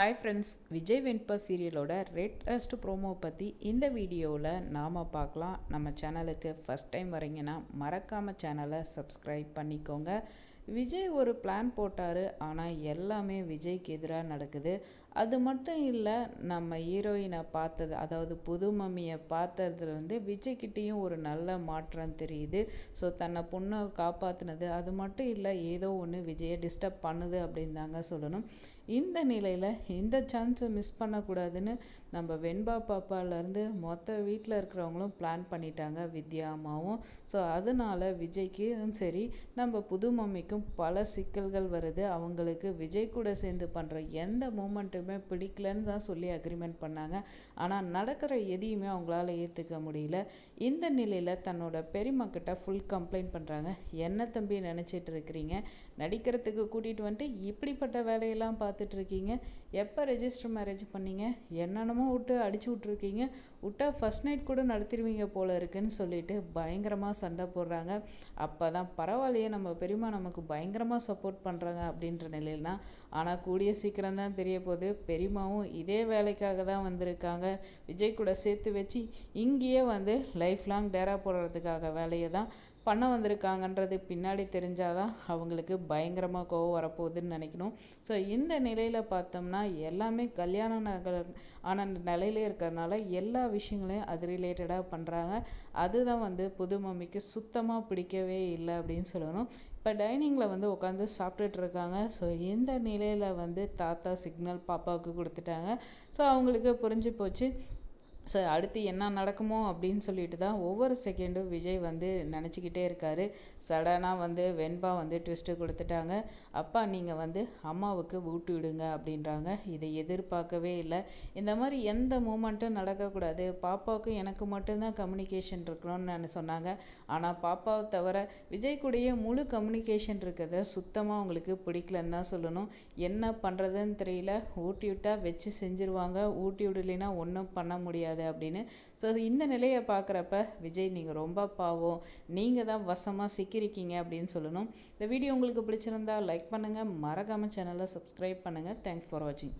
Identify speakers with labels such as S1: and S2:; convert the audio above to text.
S1: Hi friends Vijay Venba சீரியலோட latest promo பற்றி இந்த வீடியோவில் நாம் பார்க்கலாம். நம்ம சேனலுக்கு ஃபஸ்ட் டைம் வரீங்கன்னா மறக்காமல் சேனலை சப்ஸ்கிரைப் பண்ணிக்கோங்க. விஜய் ஒரு பிளான் போட்டார் ஆனால் எல்லாமே விஜய்க்கு எதிராக நடக்குது. அது மட்டும் இல்லை நம்ம ஹீரோயினை பார்த்தது அதாவது புது மம்மியை பார்த்ததுலேருந்து விஜய்கிட்டேயும் ஒரு நல்ல மாற்றம் தெரியுது. ஸோ தன்னை பொண்ணை காப்பாற்றினது அது மட்டும் இல்லை ஏதோ ஒன்று விஜயை டிஸ்டர்ப் பண்ணுது அப்படின்னு தாங்க சொல்லணும். இந்த நிலையில் இந்த சான்ஸை மிஸ் பண்ணக்கூடாதுன்னு நம்ம வெண்பா பாப்பாலேருந்து மொத்த வீட்டில் இருக்கிறவங்களும் பிளான் பண்ணிட்டாங்க வித்யா அம்மாவும். ஸோ அதனால விஜய்க்கும் சரி நம்ம புது மம்மிக்கும் பல சிக்கல்கள் வருது. அவங்களுக்கு விஜய் கூட சேர்ந்து பண்ணுற எந்த மூமெண்ட்டுமே பிடிக்கலன்னு தான் சொல்லி அக்ரிமெண்ட் பண்ணாங்க. ஆனால் நடக்கிற எதையுமே அவங்களால ஏற்றுக்க முடியல. இந்த நிலையில் தன்னோட பெரியம்மாக்கிட்ட ஃபுல் கம்ப்ளைண்ட் பண்ணுறாங்க என்ன தம்பி நினச்சிட்டு இருக்கிறீங்க? நடிக்கிறதுக்கு கூட்டிகிட்டு வந்துட்டு இப்படிப்பட்ட வேலையெல்லாம் பார்த்துட்டு இருக்கீங்க? எப்போ ரெஜிஸ்டர் மேரேஜ் பண்ணீங்க? என்னென்னமோ விட்டு அடிச்சு விட்ருக்கீங்க விட்டா ஃபர்ஸ்ட் நைட் கூட நடத்திடுவீங்க போல இருக்குன்னு சொல்லிட்டு பயங்கரமாக சண்டை போடுறாங்க. அப்போ தான் பரவாயில்லையே நம்ம பெரியம்மா நமக்கு பயங்கரமாக சப்போர்ட் பண்ணுறாங்க அப்படின்ற நிலையில்னா ஆனால் கூடிய சீக்கிரம் தான் தெரிய போகுது. பெரியம்மாவும் இதே வேலைக்காக தான் வந்திருக்காங்க. விஜய் கூட சேர்த்து வச்சு இங்கேயே வந்து லைஃப் லாங் டேரா போடுறதுக்காக வேலையை தான் பண்ண வந்திருக்காங்கன்றது பின்னாடி தெரிஞ்சாதான் அவங்களுக்கு பயங்கரமாக கோவம் வரப்போகுதுன்னு நினைக்கணும். ஸோ இந்த நிலையில் பார்த்தோம்னா எல்லாமே கல்யாண நகர் ஆன நிலையில இருக்கிறதுனால எல்லா விஷயங்களையும் அது ரிலேட்டடாக பண்ணுறாங்க அதுதான் வந்து புது மம்மிக்கு சுத்தமாக பிடிக்கவே இல்லை அப்படின்னு சொல்லணும். இப்போ டைனிங்கில் வந்து உட்காந்து சாப்பிட்டுட்டு இருக்காங்க. ஸோ இந்த நிலையில் வந்து தாத்தா சிக்னல் பாப்பாவுக்கு கொடுத்துட்டாங்க. ஸோ அவங்களுக்கு புரிஞ்சு போச்சு. ஸோ அடுத்து என்ன நடக்குமோ அப்படின்னு சொல்லிட்டு தான் ஒவ்வொரு செகண்டும் விஜய் வந்து நினச்சிக்கிட்டே இருக்காரு. சடனாக வந்து வெண்பா வந்து ட்விஸ்ட்டு கொடுத்துட்டாங்க. அப்பா நீங்கள் வந்து அம்மாவுக்கு ஊட்டி விடுங்க அப்படின்றாங்க. இதை எதிர்பார்க்கவே இல்லை. இந்த மாதிரி எந்த மூமெண்ட்டும் நடக்கக்கூடாது. பாப்பாவுக்கும் எனக்கு மட்டும்தான் கம்யூனிகேஷன் இருக்கணும்னு நான் சொன்னாங்க. ஆனால் பாப்பாவை தவிர விஜய் கூடயே முழு கம்யூனிகேஷன் இருக்கிறத சுத்தமாக அவங்களுக்கு பிடிக்கலன்னு தான் சொல்லணும். என்ன பண்ணுறதுன்னு தெரியல. ஊட்டி விட்டா வச்சு செஞ்சுருவாங்க. ஊட்டி விடலைன்னா ஒன்றும் பண்ண முடியாது. முடியாது அப்படின்னு. ஸோ இந்த நிலையை பார்க்குறப்ப விஜய் நீங்கள் ரொம்ப பாவம். நீங்கள் தான் வசமாக சிக்கியிருக்கீங்க அப்படின்னு சொல்லணும். இந்த வீடியோ உங்களுக்கு பிடிச்சிருந்தா லைக் பண்ணுங்கள் மறக்காமல் சேனலை சப்ஸ்கிரைப் பண்ணுங்கள் தேங்க்ஸ் ஃபார் வாட்சிங்